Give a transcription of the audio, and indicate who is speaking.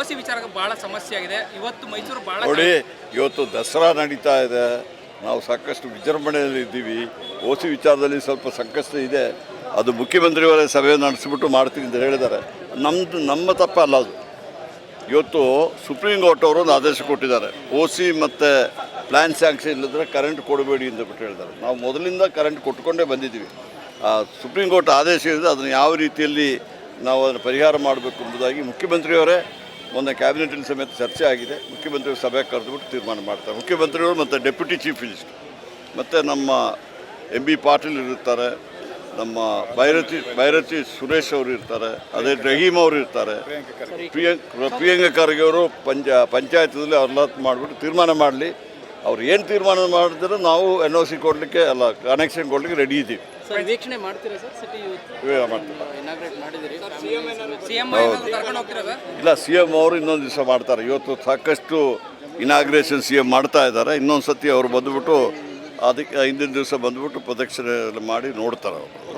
Speaker 1: ಓಸಿ ವಿಚಾರ ಬಹಳ ಸಮಸ್ಯೆ ಆಗಿದೆ. ಇವತ್ತು ಮೈಸೂರು ಬಹಳ
Speaker 2: ನೋಡಿ, ಇವತ್ತು ದಸರಾ ನಡೀತಾ ಇದೆ. ನಾವು ಸಾಕಷ್ಟು ವಿಜೃಂಭಣೆಯಲ್ಲಿ ಇದ್ದೀವಿ. ಓಸಿ ವಿಚಾರದಲ್ಲಿ ಸ್ವಲ್ಪ ಸಂಕಷ್ಟ ಇದೆ. ಅದು ಮುಖ್ಯಮಂತ್ರಿಯವರೇ ಸಭೆ ನಡೆಸಿಬಿಟ್ಟು ಮಾಡ್ತೀನಿ ಅಂತ ಹೇಳಿದ್ದಾರೆ. ನಮ್ಮದು ನಮ್ಮ ತಪ್ಪಲ್ಲ ಅದು. ಇವತ್ತು ಸುಪ್ರೀಂ ಕೋರ್ಟ್ ಅವರು ಒಂದು ಆದೇಶ ಕೊಟ್ಟಿದ್ದಾರೆ. ಓ ಸಿ ಮತ್ತು ಪ್ಲ್ಯಾನ್ ಸ್ಯಾಂಕ್ಷನ್ ಇಲ್ಲದ್ರೆ ಕರೆಂಟ್ ಕೊಡಬೇಡಿ ಅಂತ ಬಿಟ್ಟು ಹೇಳಿದ್ದಾರೆ. ನಾವು ಮೊದಲಿಂದ ಕರೆಂಟ್ ಕೊಟ್ಕೊಂಡೇ ಬಂದಿದ್ದೀವಿ. ಸುಪ್ರೀಂ ಕೋರ್ಟ್ ಆದೇಶ ಇದೆ ಅದನ್ನು ಯಾವ ರೀತಿಯಲ್ಲಿ ನಾವು ಅದನ್ನು ಪರಿಹಾರ ಮಾಡಬೇಕು ಎಂಬುದಾಗಿ ಮುಖ್ಯಮಂತ್ರಿಯವರೇ ಮೊನ್ನೆ ಕ್ಯಾಬಿನೆಟಲ್ಲಿ ಸಮೇತ ಚರ್ಚೆ ಆಗಿದೆ. ಮುಖ್ಯಮಂತ್ರಿಯವರು ಸಭೆ ಕರೆದುಬಿಟ್ಟು ತೀರ್ಮಾನ ಮಾಡ್ತಾರೆ. ಮುಖ್ಯಮಂತ್ರಿಗಳು ಮತ್ತು ಡೆಪ್ಯೂಟಿ ಚೀಫ್ ಮಿನಿಸ್ಟರ್ ಮತ್ತು ನಮ್ಮ ಎಂ ಬಿ ಪಾಟೀಲ್ ಇರ್ತಾರೆ ನಮ್ಮ ಭೈರತಿ ಭೈರತಿ ಸುರೇಶ್ ಅವರು ಇರ್ತಾರೆ ಅದೇ ರಹೀಮ್ ಅವರು ಇರ್ತಾರೆ. ಪ್ರಿಯಾಂಕ ಪ್ರಿಯಾಂಕ ಖರ್ಗೆ ಅವರು ಪಂಚ ಪಂಚಾಯತದಲ್ಲಿ ಅರ್ಲಾತ್ ಮಾಡಿಬಿಟ್ಟು ತೀರ್ಮಾನ ಮಾಡಲಿ. ಅವ್ರು ಏನು ತೀರ್ಮಾನ ಮಾಡಿದ್ರು ನಾವು ಎನ್ ಒ ಸಿ ಕೊಡಲಿಕ್ಕೆ ಅಲ್ಲ ಕನೆಕ್ಷನ್ ಕೊಡಲಿಕ್ಕೆ ರೆಡಿ ಇದ್ದೀವಿ.
Speaker 3: ಸರ್ ವೀಕ್ಷಣೆ ಮಾಡ್ತೀರಾ ಸರ್? ಸಿಟಿ
Speaker 2: ಇಲ್ಲ ಸಿ ಎಂ ಅವರು ಇನ್ನೊಂದು ದಿವಸ ಮಾಡ್ತಾರೆ. ಇವತ್ತು ಸಾಕಷ್ಟು ಇನಾಗ್ರೇಷನ್ ಸಿ ಎಂ ಮಾಡ್ತಾ ಇದ್ದಾರೆ. ಇನ್ನೊಂದು ಸತಿ ಅವ್ರು ಬಂದುಬಿಟ್ಟು ಅದಕ್ಕೆ ಹಿಂದಿನ ದಿವಸ ಬಂದುಬಿಟ್ಟು ಪ್ರದಕ್ಷಿಣೆ ಮಾಡಿ ನೋಡ್ತಾರೆ ಅವರು.